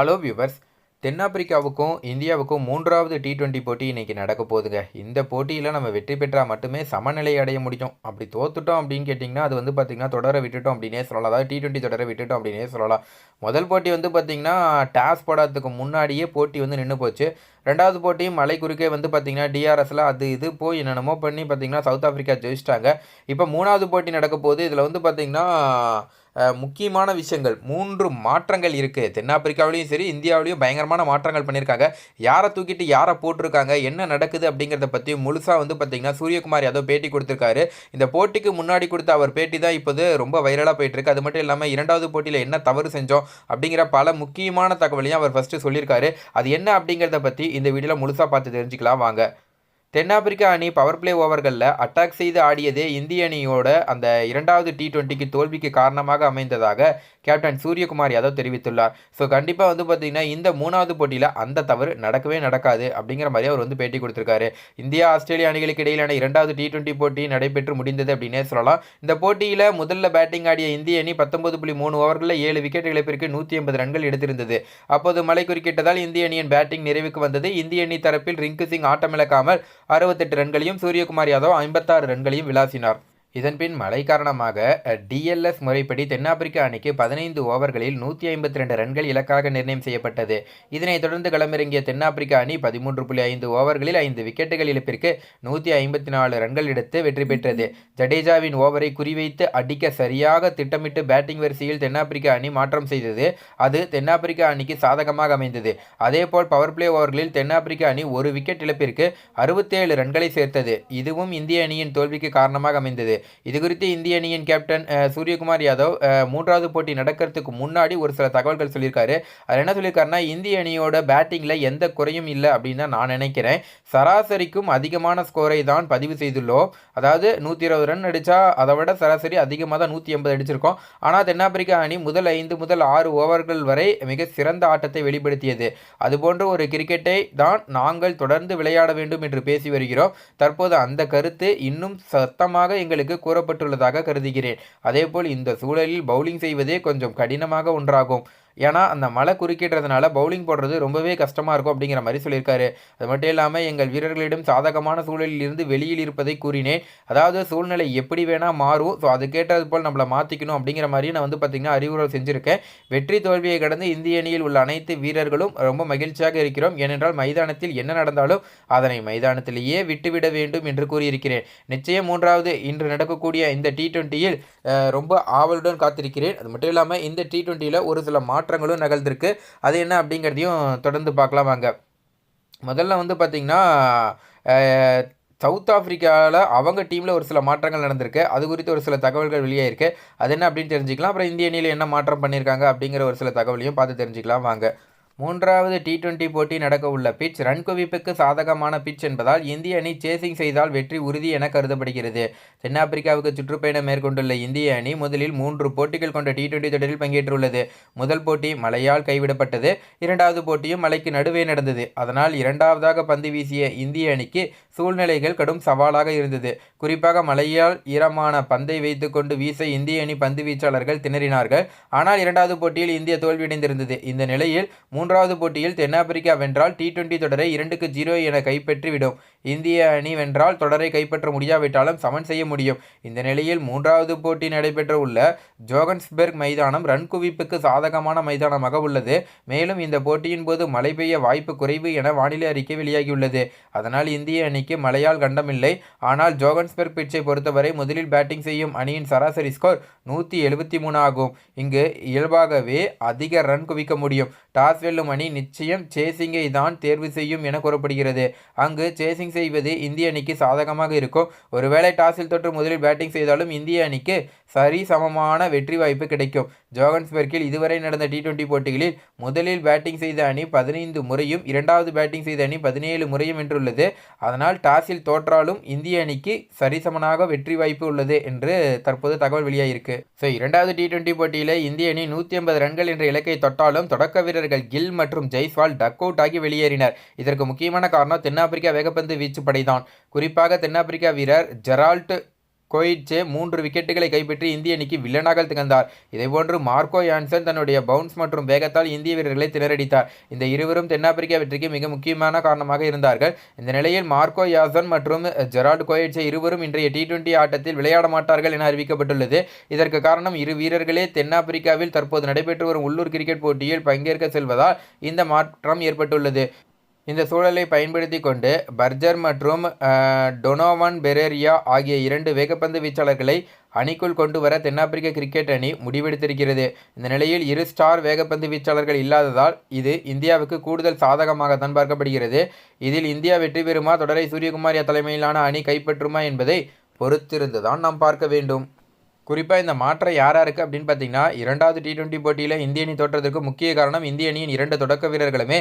Hello viewers தென்னாப்பிரிக்காவுக்கும் இந்தியாவுக்கும் மூன்றாவது T twenty போட்டி இன்றைக்கி நடக்க போகுதுங்க. இந்த போட்டியில் நம்ம வெற்றி பெற்றால் மட்டுமே சமநிலை அடைய முடியும். அப்படி தோத்துட்டோம் அப்படின்னு கேட்டிங்கன்னா அது வந்து பார்த்திங்கன்னா தொடர விட்டுட்டோம் அப்படின்னே சொல்லலாம். அதாவது டி டுவெண்ட்டி தொடர விட்டுட்டோம் அப்படின்னே சொல்லலாம். முதல் போட்டி வந்து பார்த்திங்கன்னா டாஸ் போடாததுக்கு முன்னாடியே போட்டி வந்து நின்று போச்சு. ரெண்டாவது போட்டியும் மலை குறுக்கே வந்து பார்த்திங்கன்னா டிஆர்எஸில் அது இது போய் என்னென்னமோ பண்ணி பார்த்திங்கன்னா சவுத் ஆஃப்ரிக்கா ஜெயிச்சிட்டாங்க. இப்போ மூணாவது போட்டி நடக்க போகுது. இதில் வந்து பார்த்திங்கன்னா முக்கியமான விஷயங்கள். மூன்று மாற்றங்கள் இருக்குது தென்னாப்பிரிக்காவிலையும் சரி இந்தியாவிலையும் பயங்கரமான மாற்றங்கள் பண்ணியிருக்காங்க யாரை தூக்கிட்டு யாரை போட்டிருக்காங்க என்ன நடக்குது அப்படிங்கிறத பற்றி முழுசாக வந்து பார்த்திங்கன்னா சூரியகுமார் யாதவ் பேட்டி கொடுத்துருக்காரு. இந்த போட்டிக்கு முன்னாடி கொடுத்த அவர் பேட்டி தான் இப்போது ரொம்ப வைரலாக போயிட்டுருக்கு. அது மட்டும் இல்லாமல் இரண்டாவது போட்டியில் என்ன தவறு செஞ்சோம் அப்படிங்கிற பல முக்கியமான தகவலையும் அவர் ஃபஸ்ட்டு சொல்லியிருக்காரு. அது என்ன அப்படிங்கிறத பற்றி இந்த வீடியோவில் முழுசாக பார்த்து தெரிஞ்சுக்கலாம். வாங்க. தென்னாப்பிரிக்கா அணி பவர் பிளே ஓவர்களில் அட்டாக் செய்து ஆடியதே இந்திய அணியோட அந்த இரண்டாவது டி டுவெண்ட்டிக்கு தோல்விக்கு காரணமாக அமைந்ததாக கேப்டன் சூரியகுமார் யாதவ் தெரிவித்துள்ளார். ஸோ கண்டிப்பாக வந்து பார்த்திங்கன்னா இந்த மூணாவது போட்டியில் அந்த தவறு நடக்கவே நடக்காது அப்படிங்கிற மாதிரி அவர் வந்து பேட்டி கொடுத்துருக்காரு. இந்தியா ஆஸ்திரேலியா அணிகளுக்கு இடையிலான இரண்டாவது டி டுவெண்ட்டி போட்டி நடைபெற்று முடிந்தது அப்படின்னே சொல்லலாம். இந்த போட்டியில் முதல்ல பேட்டிங் ஆடிய இந்திய அணி பத்தொன்பது புள்ளி மூணு ஓவர்களில் ஏழு விக்கெட் இழப்பிற்கு நூற்றி ஐம்பது ரன்கள் எடுத்திருந்தது. அப்போது மழை குறுக்கிட்டதால் இந்திய அணியின் பேட்டிங் நிறைவுக்கு வந்தது. இந்திய அணி தரப்பில் ரிங்கு சிங் ஆட்டமிழக்காமல் அறுபத்தெட்டு ரன்களையும் சூரியகுமார் யாதவ் ஐம்பத்தாறு ரன்களையும் விளாசினார். இதன்பின் மழை காரணமாக டிஎல்எஸ் முறைப்படி தென்னாப்பிரிக்க அணிக்கு பதினைந்து ஓவர்களில் நூற்றி ஐம்பத்தி ரெண்டு ரன்கள் இலக்காக நிர்ணயம் செய்யப்பட்டது. இதனைத் தொடர்ந்து களமிறங்கிய தென்னாப்பிரிக்க அணி பதிமூன்று புள்ளி ஐந்து ஓவர்களில் ஐந்து விக்கெட்டுகள் இழப்பிற்கு நூற்றி ஐம்பத்தி நாலு ரன்கள் எடுத்து வெற்றி பெற்றது. ஜடேஜாவின் ஓவரை குறிவைத்து அடிக்க சரியாக திட்டமிட்டு பேட்டிங் வரிசையில் தென்னாப்பிரிக்க அணி மாற்றம் செய்தது. அது தென்னாப்பிரிக்க அணிக்கு சாதகமாக அமைந்தது. அதேபோல் பவர் பிளே ஓவர்களில் தென்னாப்பிரிக்க அணி ஒரு விக்கெட் இழப்பிற்கு அறுபத்தேழு ரன்களை சேர்த்தது. இதுவும் இந்திய அணியின் தோல்விக்கு காரணமாக அமைந்தது. இது குறித்து இந்திய அணியின் கேப்டன் சூரியகுமார் யாதவ் மூன்றாவது போட்டி நடக்கிறதுக்கு முன்னாடி ஒரு சில தகவல்கள் சொல்லியிருக்காரு. அதில் என்ன சொல்லியிருக்காருன்னா இந்திய அணியோட பேட்டிங்கில் எந்த குறையும் இல்லை அப்படின்னு தான் நான் நினைக்கிறேன். சராசரிக்கும் அதிகமான ஸ்கோரை தான் பதிவு செய்துள்ளோம். அதாவது நூற்றி இருபது ரன் அடித்தா அதை விட சராசரி அதிகமாக தான் நூற்றி எண்பது அடிச்சிருக்கோம். ஆனால் தென்னாப்பிரிக்கா அணி முதல் ஐந்து முதல் ஆறு ஓவர்கள் வரை மிக சிறந்த ஆட்டத்தை வெளிப்படுத்தியது. அதுபோன்ற ஒரு கிரிக்கெட்டை தான் நாங்கள் தொடர்ந்து விளையாட வேண்டும் என்று பேசி வருகிறோம். தற்போது அந்த கருத்து இன்னும் சத்தமாக எங்களுக்கு கூறப்பட்டுள்ளதாக கருதுகிறேன். அதேபோல் இந்த சூழலில் பவுலிங் செய்வதே கொஞ்சம் கடினமாக ஒன்றாகும். ஏன்னா அந்த மழை குறுக்கிடுறதுனால பவுலிங் போடுறது ரொம்பவே கஷ்டமாக இருக்கும் அப்படிங்கிற மாதிரி சொல்லியிருக்காரு. அது மட்டும் இல்லாமல் எங்கள் வீரர்களிடம் சாதகமான சூழலில் இருந்து வெளியில் இருப்பதை கூறினேன். அதாவது சூழ்நிலை எப்படி வேணால் மாறும். ஸோ அதுக்கேற்றது போல் நம்மளை மாற்றிக்கணும் அப்படிங்கிற மாதிரி நான் வந்து பார்த்திங்கன்னா அறிவுரை செஞ்சுருக்கேன். வெற்றி தோல்வியை கடந்து இந்திய அணியில் உள்ள அனைத்து வீரர்களும் ரொம்ப மகிழ்ச்சியாக இருக்கிறோம். ஏனென்றால் மைதானத்தில் என்ன நடந்தாலும் அதனை மைதானத்திலேயே விட்டுவிட வேண்டும் என்று கூறியிருக்கிறேன். நிச்சயம் மூன்றாவது இன்று நடக்கக்கூடிய இந்த டி ட்வெண்ட்டியில் ரொம்ப ஆவலுடன் காத்திருக்கிறேன். அது மட்டும் இல்லாமல் இந்த டி ட்வெண்ட்டியில் ஒரு சில மா மாற்றங்களும் நிகழ்ந்திருக்கு. அது என்ன அப்படிங்கிறதையும் தொடர்ந்து பார்க்கலாம் வாங்க. முதல்ல வந்து பார்த்திங்கன்னா சவுத் ஆஃப்ரிக்காவில் அவங்க டீமில் ஒரு சில மாற்றங்கள் நடந்திருக்கு. அது குறித்து ஒரு சில தகவல்கள் வெளியாயிருக்கு. அது என்ன அப்படின்னு தெரிஞ்சுக்கலாம். அப்புறம் இந்திய அணியில் என்ன மாற்றம் பண்ணியிருக்காங்க அப்படிங்கிற ஒரு சில தகவலையும் பார்த்து தெரிஞ்சுக்கலாம் வாங்க. மூன்றாவது டி டுவெண்டி போட்டி நடக்க உள்ள பிட்ச் ரன் குவிப்புக்கு சாதகமான பிட்ச் என்பதால் இந்திய அணி சேசிங் செய்தால் வெற்றி உறுதி என கருதப்படுகிறது. தென்னாப்பிரிக்காவுக்கு சுற்றுப்பயணம் மேற்கொண்டுள்ள இந்திய அணி முதலில் மூன்று போட்டிகள் கொண்ட டி டுவெண்ட்டி தொடரில் பங்கேற்றுள்ளது. முதல் போட்டி மழையால் கைவிடப்பட்டது. இரண்டாவது போட்டியும் மழைக்கு நடுவே நடந்தது. அதனால் இரண்டாவதாக பந்து வீசிய இந்திய அணிக்கு சூழ்நிலைகள் கடும் சவாலாக இருந்தது. குறிப்பாக மழையால் ஈரமான பந்தை வைத்துக்கொண்டு வீச இந்திய அணி பந்து வீச்சாளர்கள் திணறினார்கள். ஆனால் இரண்டாவது போட்டியில் இந்திய தோல்வியடைந்திருந்தது. இந்த நிலையில் மூன்றாவது போட்டியில் தென்னாப்பிரிக்கா வென்றால் டி டுவெண்டி தொடரை இரண்டுக்கு ஜீரோ என கைப்பற்றிவிடும். இந்திய அணி வென்றால் தொடரை கைப்பற்ற முடியாவிட்டாலும் சமன் செய்ய முடியும். இந்த நிலையில் மூன்றாவது போட்டி நடைபெற்ற உள்ள ஜோகன்ஸ்பெர்க் மைதானம் ரன் குவிப்புக்கு சாதகமான மைதானமாக உள்ளது. மேலும் இந்த போட்டியின் போது மழை பெய்ய வாய்ப்பு குறைவு என வானிலை அறிக்கை வெளியாகியுள்ளது. அதனால் இந்திய அணிக்கு மழையால் கண்டமில்லை. ஆனால் ஜோகன்ஸ்பர்க் பிட்சை பொறுத்தவரை முதலில் பேட்டிங் செய்யும் அணியின் சராசரி ஸ்கோர் நூற்றி எழுபத்தி மூணு ஆகும். இங்கு இயல்பாகவே அதிக ரன் குவிக்க முடியும். டாஸ் வெல்லும் அணி நிச்சயம் சேசிங்கை தான் தேர்வு செய்யும் என கூறப்படுகிறது. அங்கு சேசிங் செய்வது இந்திய அணிக்கு சாதகமாக இருக்கும். ஒருவேளை டாஸில் தொற்று முதலில் பேட்டிங் செய்தாலும் இந்திய அணிக்கு சரி சமமான வெற்றி வாய்ப்பு கிடைக்கும். ஜோகன்ஸ்பெர்க்கில் இதுவரை நடந்த டி டுவெண்டி போட்டிகளில் முதலில் பேட்டிங் செய்த அணி பதினைந்து முறையும் இரண்டாவது பேட்டிங் செய்த அணி பதினேழு முறையும் வென்றுள்ளது. அதனால் டாஸில் தோற்றாலும் இந்திய அணிக்கு சரிசமனாக வெற்றி வாய்ப்பு உள்ளது என்று தற்போது தகவல் வெளியாகிருக்கு ஸோ இரண்டாவது டி டுவெண்டி போட்டியில் இந்திய அணி நூற்றி ஐம்பது ரன்கள் என்ற இலக்கை தொட்டாலும் தொடக்க வீரர்கள் கில் மற்றும் ஜெய்ஸ்வால் டக் அவுட் ஆகி வெளியேறினர். இதற்கு முக்கியமான காரணம் தென்னாப்பிரிக்கா வேகப்பந்து வீச்சு படைதான் குறிப்பாக தென்னாப்பிரிக்கா வீரர் ஜெரால்ட் கோயிட்சே மூன்று விக்கெட்டுகளை கைப்பற்றி இந்திய அணிக்கு வில்லனாக திகழ்ந்தார். இதேபோன்று மார்க்கோ யான்சன் தன்னுடைய பவுன்ஸ் மற்றும் வேகத்தால் இந்திய வீரர்களை திணறடித்தார். இந்த இருவரும் தென்னாப்பிரிக்கா வெற்றிக்கு மிக முக்கியமான காரணமாக இருந்தார்கள். இந்த நிலையில் மார்க்கோ யாசன் மற்றும் ஜெரால்டு கோயிட்சே இருவரும் இன்றைய டி டுவெண்டி ஆட்டத்தில் விளையாட மாட்டார்கள் என அறிவிக்கப்பட்டுள்ளது. இதற்கு காரணம் இரு வீரர்களே தென்னாப்பிரிக்காவில் தற்போது நடைபெற்று வரும் உள்ளூர் கிரிக்கெட் போட்டியில் பங்கேற்க செல்வதால் இந்த மாற்றம் ஏற்பட்டுள்ளது. இந்த சூழலை பயன்படுத்தி கொண்டு பர்ஜர் மற்றும் டொனோவன் பெரேரியா ஆகிய இரண்டு வேகப்பந்து வீச்சாளர்களை அணிக்குள் கொண்டு வர தென்னாப்பிரிக்க கிரிக்கெட் அணி முடிவெடுத்திருக்கிறது. இந்த நிலையில் இரு ஸ்டார் வேகப்பந்து வீச்சாளர்கள் இல்லாததால் இது இந்தியாவுக்கு கூடுதல் சாதகமாகத்தான் பார்க்கப்படுகிறது. இதில் இந்தியா வெற்றி பெறுமா தொடரை சூரியகுமார் தலைமையிலான அணி கைப்பற்றுமா என்பதை பொறுத்திருந்துதான் நாம் பார்க்க வேண்டும். குறிப்பாக இந்த மாற்றம் யார் யாருக்கு அப்படின்னு பார்த்தீங்கன்னா இரண்டாவது டி டுவெண்ட்டி போட்டியில் இந்திய அணி தோற்றத்துக்கு முக்கிய காரணம் இந்திய அணியின் இரண்டு தொடக்க வீரர்களுமே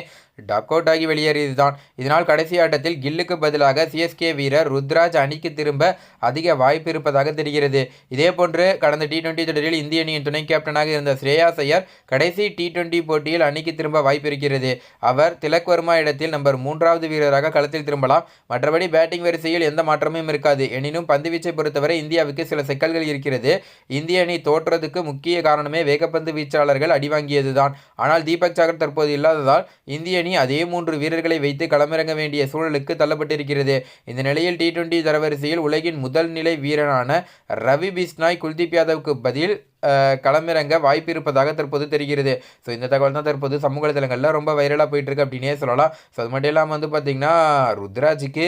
டக் அவுட் ஆகி வெளியேறியது தான் இதனால் கடைசி ஆட்டத்தில் கில்லுக்கு பதிலாக சிஎஸ்கே வீரர் ருத்ராஜ் அணிக்கு திரும்ப அதிக வாய்ப்பு இருப்பதாக தெரிகிறது. இதேபோன்று கடந்த டி டுவெண்ட்டி தொடரில் இந்திய அணியின் துணை கேப்டனாக இருந்த ஸ்ரேயா ஐயர் கடைசி டி டுவெண்ட்டி போட்டியில் அணிக்கு திரும்ப வாய்ப்பு இருக்கிறது. அவர் திலக் வர்மா இடத்தில் நம்பர் மூன்றாவது வீரராக களத்தில் திரும்பலாம். மற்றபடி பேட்டிங் வரிசையில் எந்த மாற்றமும் இருக்காது. எனினும் பந்துவீச்சை பொறுத்தவரை இந்தியாவுக்கு சில சிக்கல்கள் இருக்கிறது. இந்திய அணி தோற்றதுக்கு முக்கிய காரணமே வேகப்பந்து வீச்சாளர்கள் அடிவாங்கியதுதான் ஆனால் தீபக் சாகர் தற்போது இல்லாததால் இந்திய அணி அதே மூன்று வீரர்களை வைத்து களமிறங்க வேண்டிய சூழலுக்கு தள்ளப்பட்டிருக்கிறது. இந்த நிலையில் டி டுவெண்டி தரவரிசையில் உலகின் முதல் நிலை வீரரான ரவி பிஸ்னாய் குல்தீப் யாதவுக்கு பதில் களமிறங்க வாய்ப்பு இருப்பதாக தற்போது தெரிகிறது. ஸோ இந்த தகவல் தான் தற்போது சமூக வலைதளங்களில் ரொம்ப வைரலாக போயிட்டுருக்கு அப்படின்னே சொல்லலாம். ஸோ அது மட்டும் இல்லாமல் வந்து பார்த்திங்கன்னா ருத்ராஜுக்கு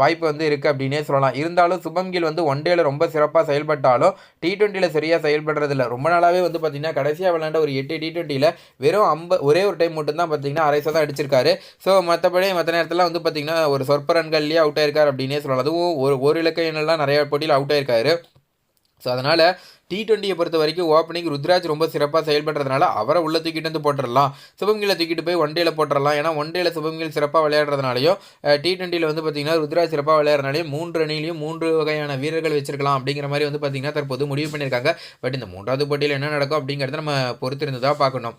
வாய்ப்பு வந்து இருக்குது அப்படின்னே சொல்லலாம். இருந்தாலும் சுபம்கில் வந்து ஒன் டேல ரொம்ப சிறப்பாக செயல்பட்டாலும் டி ட்வெண்ட்டியில் சரியாக செயல்படுறதில்ல. ரொம்ப நாளாகவே வந்து பார்த்திங்கன்னா கடைசியாக விளையாண்ட ஒரு எட்டு டி ட்வெண்ட்டியில் வெறும் ஐம்ப ஒரே ஒரு டைம் மட்டும் தான் பார்த்திங்கன்னா அரைசாக தான் அடிச்சிருக்காரு. ஸோ மற்றபடி மற்ற நேரத்தில் வந்து பார்த்திங்கன்னா ஒரு சொற்ப ரன்கள்லேயே அவுட் ஆயிருக்கார் அப்படின்னே சொல்லலாம். அதுவும் ஒரு ஒரு இலக்க எண்ணெல்லாம் நிறைய போட்டியில் அவுட் ஆயிருக்காரு. ஸோ அதனால் டி டுவெண்ட்டியை பொறுத்த வரைக்கும் ஓப்பனிங் ருத்ராஜ் ரொம்ப சிறப்பாக செயல்படுறதுனால அவரை உள்ள தூக்கிட்டு வந்து போட்டுடலாம் சுபம்கில தூக்கிட்டு போய் ஒன் டேல போட்டுடலாம் ஏன்னா ஒன் டேல சுபம்கில் சிறப்பாக விளையாடுறதுனாலையும் டி டுவெண்ட்டியில் வந்து பார்த்தீங்கன்னா ருத்ராஜ் சிறப்பாக விளையாடுறதுனாலையும் மூன்று அணிலையும் மூன்று வகையான வீரர்கள் வச்சிருக்கலாம் அப்படிங்கிற மாதிரி வந்து பார்த்தீங்கன்னா தற்போது முடிவு பண்ணியிருக்காங்க. பட் இந்த மூன்றாவது போட்டியில் என்ன நடக்கும் அப்படிங்கிறத நம்ம பொறுத்திருந்து தான் பார்க்கணும்.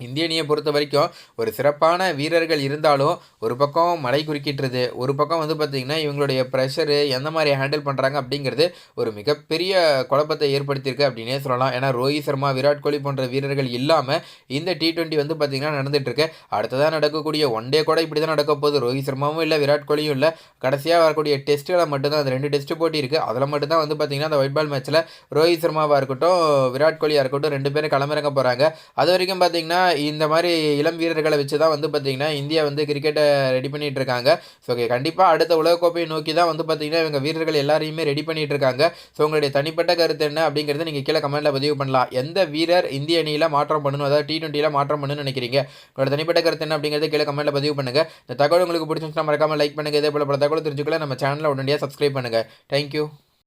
இந்திய அணியை பொறுத்த வரைக்கும் ஒரு சிறப்பான வீரர்கள் இருந்தாலும் ஒரு பக்கம் மழை குறுக்கிட்டுருது ஒரு பக்கம் வந்து பார்த்திங்கன்னா இவங்களுடைய ப்ரெஷரு எந்த மாதிரி ஹேண்டில் பண்ணுறாங்க அப்படிங்கிறது ஒரு மிகப்பெரிய குழப்பத்தை ஏற்படுத்தியிருக்கு அப்படின்னே சொல்லலாம். ஏன்னா ரோஹித் சர்மா விராட் கோலி போன்ற வீரர்கள் இல்லாமல் இந்த டி ட்வெண்ட்டி வந்து பார்த்திங்கன்னா நடந்துகிட்ருக்கு அடுத்ததாக நடக்கக்கூடிய ஒன் டே கூட இப்படி தான் நடக்க போகுது. ரோஹித் சர்மாவும் இல்லை விராட் கோலியும் இல்லை. கடைசியாக வரக்கூடிய டெஸ்ட்டுகளை மட்டும்தான் அந்த ரெண்டு டெஸ்ட்டு போட்டி இருக்குது அதில் மட்டும்தான் வந்து பார்த்திங்கன்னா அந்த ஒயிட் பால் மேட்ச்சில் ரோஹித் சர்மாவாக இருக்கட்டும் விராட் கோலியாக இருக்கட்டும் ரெண்டு பேரும் களமிறங்க போகிறாங்க அது வரைக்கும் பார்த்திங்கன்னா இந்த மாதிரி இளம் வீரர்களை வச்சு தான் வந்து பார்த்திங்கன்னா இந்தியா வந்து கிரிக்கெட்டை ரெடி பண்ணிகிட்டு இருக்காங்க. ஸோ கண்டிப்பாக அடுத்த உலகக்கோப்பையை நோக்கி தான் வந்து பார்த்திங்கன்னா இவங்க வீரர்கள் எல்லாரையுமே ரெடி பண்ணிகிட்டு இருக்காங்க. ஸோ உங்களுடைய தனிப்பட்ட கருத்து என்ன அப்படிங்கிறத நீங்கள் கீழே கமெண்ட்டில் பதிவு பண்ணலாம். எந்த வீரர் இந்திய அணியில் மாற்றம் பண்ணணும்? அதாவது டி டுவெண்ட்டியில் மாற்றம் பண்ணணும்னு நினைக்கிறீங்க? உங்களோட தனிப்பட்ட கருத்து என்ன அப்படிங்கிறது கீழே கமெண்ட்டில் பதிவு பண்ணுங்கள் இந்த தகவல் உங்களுக்கு பிடிச்சிருந்துச்சுன்னா மறக்காமல் லைக் பண்ணுங்கள் இதே போல் பல தகவல் தெரிஞ்சுக்கலாம் நம்ம சேனலில் உடனடியாக சப்ஸ்கிரைப் பண்ணுங்கள் தேங்க்யூ